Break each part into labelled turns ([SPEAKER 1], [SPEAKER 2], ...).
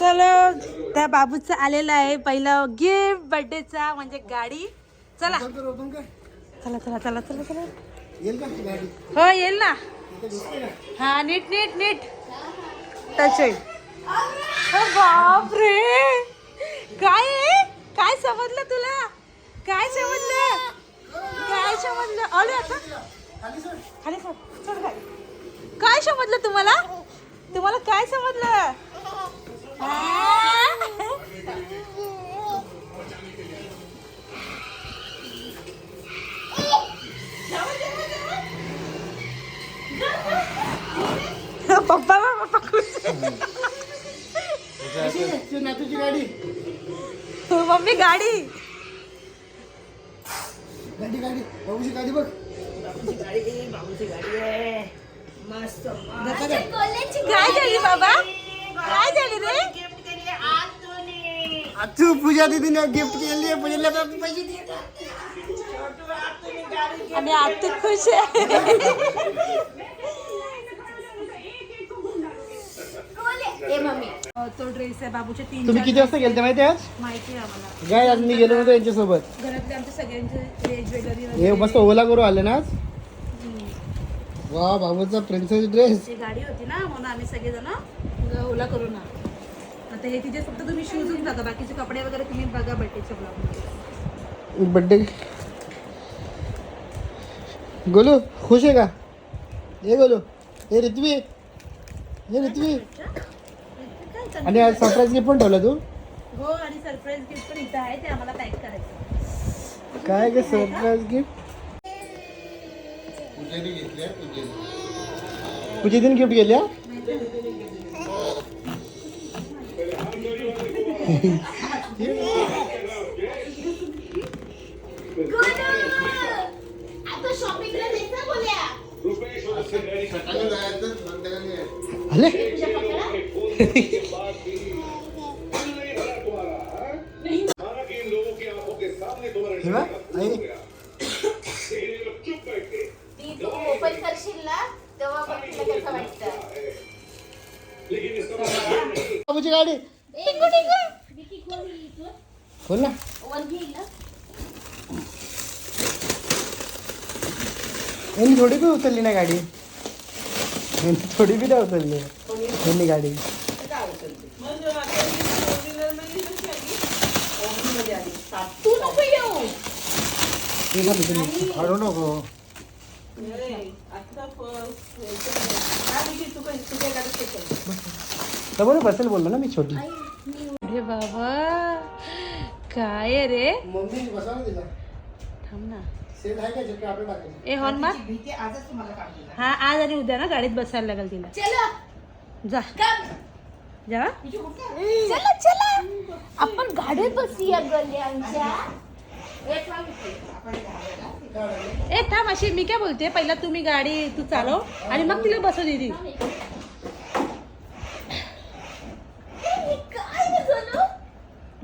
[SPEAKER 1] चलो त्या बाबूचा आलेला आहे पहिलं गिफ्ट बर्थडेचा म्हणजे गाडी. चला. चला चला चला चला चला. हो येईल ना. हा नीट नीट नीट. टच होईल बापरे. काय? काय समजलं तुला? काय समजलं? काय समजलं? अरे आता.
[SPEAKER 2] खाली
[SPEAKER 1] खाली. काय समजलं तुम्हाला? तुम्हाला काय समजलं? पप्पा बा, पप्पा खुश
[SPEAKER 2] कशी आहे तुझी नातूची गाडी
[SPEAKER 1] मम्मी गाडी
[SPEAKER 2] गाडी गाडी बाबूची गाडी बघ
[SPEAKER 1] काय झाली बाबा. काय झाली रे?
[SPEAKER 2] तू पूजा दीदीने गिफ्ट केली आहे पूजेला तर पैसे दे
[SPEAKER 1] आणि आत्तू खुश आहे. तो ड्रेस आहे बाबूचे तीन
[SPEAKER 2] तुम्ही किती वाजता गेलते माहिती आहे आज?
[SPEAKER 1] माहिती आहे आम्हाला.
[SPEAKER 2] काय आज मी गेलो होतो यांच्यासोबत.
[SPEAKER 1] घरातले आमच्या सगळ्यांचे ज्वेलरी
[SPEAKER 2] हे मस्त ओला करू आले ना आज? वा बाबूचा प्रिन्सेस ड्रेस
[SPEAKER 1] गाडी होती ना म्हणून आम्ही सगळेजण ओला करू ना. आता हे तिथे फक्त तुम्ही शूजच बघा बाकीचे कपडे वगैरे तुम्ही बघा बड्डेच्या ब्लॉगमध्ये
[SPEAKER 2] बर्थडे गोलू खुश आहे का? हे गोलू हे रित्वी. हे रित्वी. आणि आज सरप्राईज गिफ्ट पण ठेवलं तू?
[SPEAKER 1] हो आणि सरप्राईज गिफ्ट पण इथं आहे ते आम्हाला पॅक करायचं
[SPEAKER 2] काय ग सरप्राईज गिफ्ट पूजेने गिफ्ट गेल्या
[SPEAKER 3] वाटतं
[SPEAKER 2] बाबूची गाडी
[SPEAKER 3] टिकू टिकू डिकी खोल इथून.
[SPEAKER 2] ना.
[SPEAKER 3] ना?
[SPEAKER 2] यांनी थोडी बी उचलली ना गाडी? यांनी थोडी बी नाही उचलली. यांनी गाडी.
[SPEAKER 3] तू नको येऊ.
[SPEAKER 2] ते झालं तुम्ही काढू नको तर बरं बसेल बोललो ना मी छोटी.
[SPEAKER 1] अरे बाबा. काय रे?
[SPEAKER 2] मम्मी बसा ना तिला
[SPEAKER 1] थांब ना.
[SPEAKER 2] आहे का? टाकायचं.
[SPEAKER 1] ए हॉर्न मार. हा आज आणि उद्या ना गाडीत बसायला लागेल तिला.
[SPEAKER 3] चलो.
[SPEAKER 1] जा.
[SPEAKER 3] चला चला. आपण गाडीत बसूया इथे.
[SPEAKER 1] ए थांब अशी मी काय बोलते? पहिला तुम्ही गाडी तू चालव. आणि मग तिला बसव दीदी
[SPEAKER 3] हे काय रे गलू?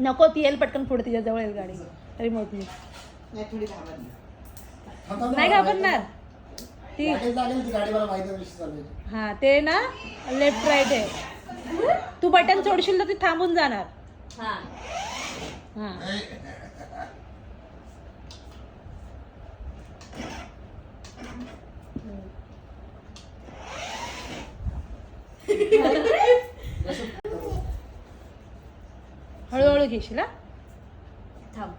[SPEAKER 1] नको ती येईल पटकन पुढे तिच्या जवळ येईल गाडी. रिमोट मी नाही घाबरणार ती
[SPEAKER 2] गाडी लागेल ती गाडी मला माहिती आहे कशी चालवायची
[SPEAKER 1] हा ते ना लेफ्ट राईट आहे. तू बटन सोडशील तर ती थांबून जाणार.
[SPEAKER 3] हा.
[SPEAKER 1] हा. हळूहळू घेशील हा?
[SPEAKER 3] थांब.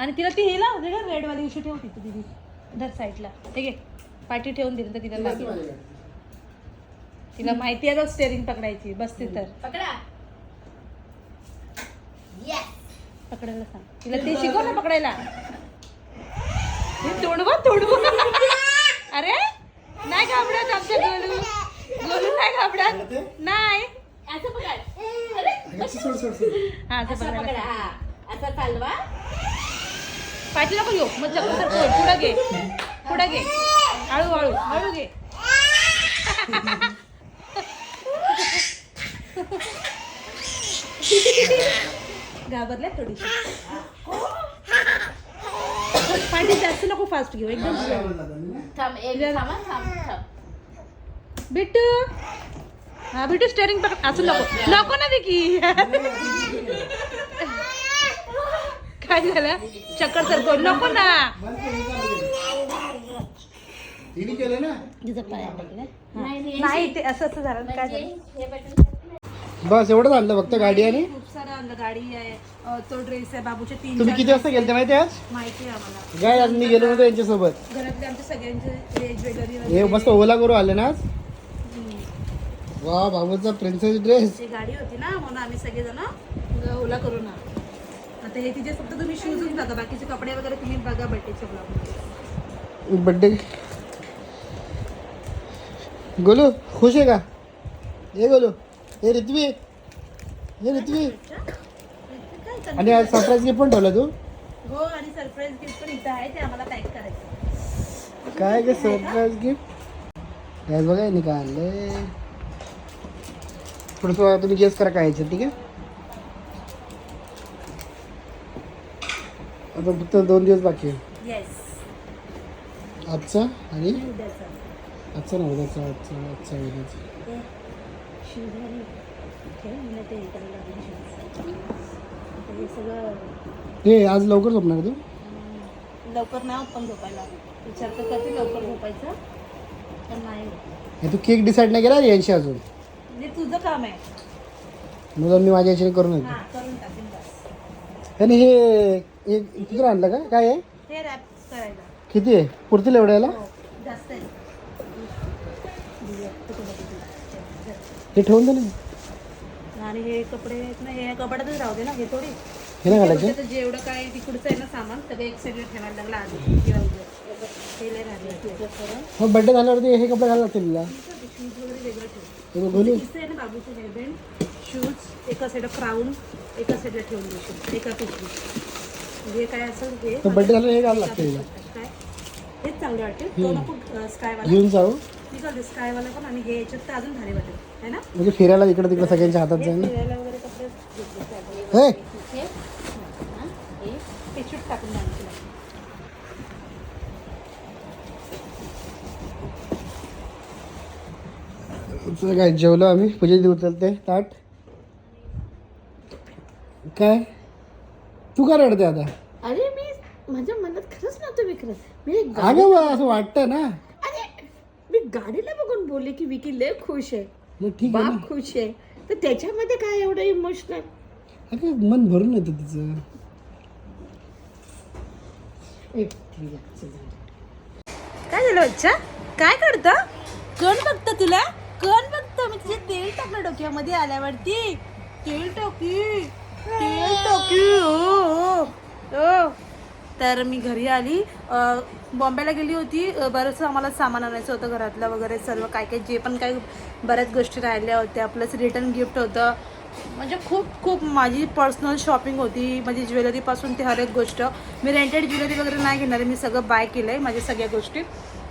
[SPEAKER 1] आणि तिला ती हे लाव दे ना रेडवाली उशी ठेव तिथे दिदी धर साईडला हे घे पाठी ठेवून दिली तर तिला लागेल. तिला माहिती आहे स्टेअरिंग पकडायची बसते तर.
[SPEAKER 3] पकडा. येस
[SPEAKER 1] पकडायला सांग. तिला ते शिकव ना पकडायला. हे तोडवा तोडवा अरे नाही घाबरत आमच्या गोलू. गोलू नाही घाबरत. नाही.
[SPEAKER 3] असं पकड अरे
[SPEAKER 2] गाडी सोड सोड सोड
[SPEAKER 1] हा असं
[SPEAKER 3] असं
[SPEAKER 1] पकडायला
[SPEAKER 3] पकडा
[SPEAKER 1] सांग.
[SPEAKER 3] हा. असं चालवा.
[SPEAKER 1] पाठी नको घेऊ मग चक्कर. पुढं घे. पुढं घे. हळू हळू. हळू घे. घाबरल्या थोडीशी. पाठी जास्त नको फास्ट घेऊ. एकदम slow.
[SPEAKER 3] थांब एक थांबा थांब थांब.
[SPEAKER 1] बिट्टू! हा बिटू स्टेअरिंग असं नको. नको ना विकी. काय झालं? चक्कर सरको नको ना.
[SPEAKER 2] तिने केलं ना?
[SPEAKER 1] नाही ते असं असं झालं. काय झालं?
[SPEAKER 2] बस एवढंच आणलं फक्त गाडी आणि?
[SPEAKER 1] खूप सारं गाडी आहे. अं, तो ड्रेस आहे बाबूचे तीन
[SPEAKER 2] तुम्ही किती वाजता गेलते माहिती आहे आज?
[SPEAKER 1] माहिती आहे आम्हाला.
[SPEAKER 2] काय आज मी गेलो होतो यांच्यासोबत.
[SPEAKER 1] घरातले आमच्या सगळ्यांचे हे
[SPEAKER 2] हे मस्त ओला करू आले ना आज? वा बाबूचा प्रिन्सेस ड्रेस
[SPEAKER 1] ती गाडी होती ना म्हणून आम्ही सगळेजण ओला करू ना आता हे तिचे फक्त तुम्ही शूजच बघा बाकीचे कपडे वगैरे तुम्ही बघा बड्डेच्या ब्लॉग
[SPEAKER 2] बड्डे गोलू खुश आहे का? ये गोलू हे रित्वी. हे रित्वी. आणि आज सरप्राईज गिफ्ट पण ठेवलं तू?
[SPEAKER 1] हो आणि सरप्राईज गिफ्ट पण इथं आहे ते आम्हाला पॅक करायचं.
[SPEAKER 2] काय ग सरप्राईज गिफ्ट याच बघा काय आणलंय? थोडंसं तुम्ही गेस करा काय याच्यात ठीक आहे? आता फक्त दोन दिवस बाकी आहे. आजचा आणि आजचा ना उद्याचा आजचा आजचा उद्याचा.
[SPEAKER 1] हे
[SPEAKER 2] आज लवकर झोपणार तू?
[SPEAKER 1] लवकर नाही पण झोपायला. विचार तर करते लवकर झोपायचं. पण नाही. होत.
[SPEAKER 2] हे तू केक डिसाईड नाही केला यांशी अजून?
[SPEAKER 1] तुझं काम आहे.
[SPEAKER 2] मी माझ्या याच्याने करून येतो
[SPEAKER 1] हा करून टाकेन बस.
[SPEAKER 2] आणि हे हे किती आणलं का? काय आहे?
[SPEAKER 1] हे रॅप करायला.
[SPEAKER 2] किती आहे? पुरतील एवढ्याला?
[SPEAKER 1] हो जास्त आहे?
[SPEAKER 2] हे ठेवून दे ना.
[SPEAKER 1] आणि हे कपडे आहेत ना हे कपड्यातच राहू दे ना हे थोडी.
[SPEAKER 2] हे नाही घालायचे?
[SPEAKER 1] त्याचं जेवढं काय तिकडचं आहे ना सामान सगळं एक साईडला ठेवायला लागलं आधी. किंवा उद्या हे लय राहिलं तुझं करून
[SPEAKER 2] मग बड्डे झाल्यावरती हे कपडे घालायला लागतील तुला?
[SPEAKER 1] शूज वगैरे वेगळं ठेव. बाबूचं हेअरबँड शूज एका साईडला फ्राऊन एका साईडला ठेवून देशील. एका पिशवी हे काय असेल हे
[SPEAKER 2] तर बड्डे झाल्यावर हे घालायला लागतं हिला.
[SPEAKER 1] काय? हेच चांगले वाटेल तो नको स्कायवाला
[SPEAKER 2] घेऊन जाऊ.
[SPEAKER 1] चालते स्कायवाला पण आणि हे याच्यात तर अजून भारी वाटेल है ना?
[SPEAKER 2] म्हणजे फिरायला इकडे तिकडे सगळ्यांच्या हातात
[SPEAKER 1] हे
[SPEAKER 2] जाईल ना.
[SPEAKER 1] फिरायला वगैरे कपडे घेतले त्यात.
[SPEAKER 2] हे.
[SPEAKER 1] हे पिशवीत टाकून
[SPEAKER 2] काय जेवलो आम्ही? पूजे देऊ उचलते ताट. काय? तू का रडते आता?
[SPEAKER 3] अरे मी माझ्या मनात खरंच नव्हतं विक्रत मी एक गा-
[SPEAKER 2] अगं बा, असं वाटतं ना.
[SPEAKER 3] अरे मी गाडीला बघून बोलले की विकी लय खुश आहे.
[SPEAKER 2] मग ठीक आहे ना.
[SPEAKER 3] बाप खुश आहे. तर त्याच्यामध्ये काय एवढं इमोशनल
[SPEAKER 2] अगं मन भरून येतं तिचं.
[SPEAKER 1] काय झालं अच्छा? काय करतं? कोण बघतं तुला? कण बघतं मी तिचे तेल टाकलं डोक्यामध्ये आल्यावरती. तेल टाकी. तेल टाकी. ओ, ओ, तर मी घरी आली. बॉम्बेला गेली होती. बरंचसं आम्हाला सामान आणायचं होतं घरातलं वगैरे सर्व. काय काय जे पण काही बऱ्याच गोष्टी राहिल्या होत्या. प्लस रिटर्न गिफ्ट होतं. म्हणजे खूप खूप माझी पर्सनल शॉपिंग होती. माझी ज्वेलरीपासून ते हर एक गोष्ट. मी रेंटेड ज्वेलरी वगैरे नाही घेणार आहे. मी सगळं बाय केलं आहे माझ्या सगळ्या गोष्टी.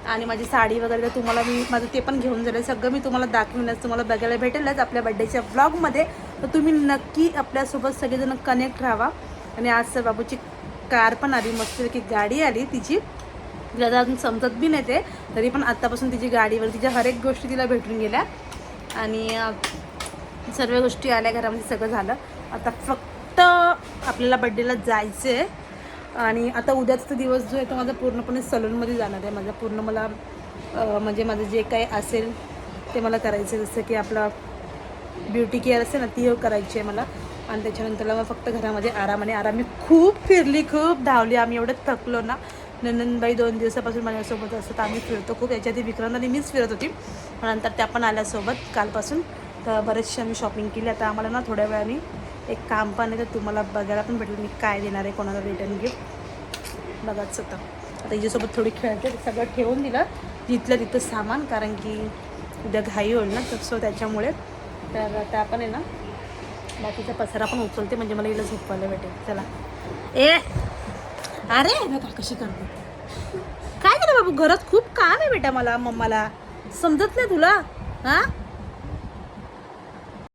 [SPEAKER 1] आणि माझी साडी वगैरे तर तुम्हाला मी माझं ते पण घेऊन जाईल सगळं मी तुम्हाला दाखवूनच तुम्हाला बघायला भेटेलच आपल्या बड्डेच्या ब्लॉगमध्ये तर तुम्ही नक्की आपल्यासोबत सगळेजण कनेक्ट राहा. आणि आज सर बाबूची कार पण आली. मस्तपैकी गाडी आली तिची. तिला अजून समजत बी नाही ते. तरी पण आत्तापासून तिची गाडीवर तिच्या हर एक गोष्टी तिला भेटून गेल्या. आणि सर्व गोष्टी आल्या घरामध्ये सगळं झालं. आता फक्त आपल्याला बड्डेला जायचं आहे आणि आता उद्याचा दिवस जो आहे तो माझा पूर्णपणे सलूनमध्ये जाणार आहे. माझा पूर्ण मला म्हणजे माझं जे काही असेल ते मला करायचं आहे. जसं की आपला ब्युटी केअर असेल ना ती करायची आहे मला. आणि त्याच्यानंतरला मग फक्त घरामध्ये आरामाने आराम. मी खूप फिरली खूप धावली. आम्ही एवढं थकलो ना. नंदनबाई दोन दिवसापासून माझ्यासोबत असतात. आम्ही फिरतो खूप. याच्या विक्रांत आणि मीच फिरत होती. नंतर त्या पण आल्यासोबत कालपासून. तर बरेचसे आम्ही शॉपिंग केली. आता आम्हाला ना थोड्या वेळाने एक काम पण आहे तर तुम्हाला बघायला पण भेटेल मी काय देणार आहे कोणाला रिटर्न गिफ्ट बघाच होतं. आता हिच्यासोबत थोडी खेळते ते सगळं ठेवून दिलं. तिथलं तिथं सामान कारण की उद्या घाई होईल ना तर सो त्याच्यामुळे. तर आता आपण आहे ना बाकीचा पसारा पण उचलते म्हणजे मला हिला झोपवायला भेटेल. चला. ए! अरे! बघा कशी करते? काय केलं बाबू? घरात खूप काम आहे बेटा मला मम्माला. समजत नाही तुला? हां?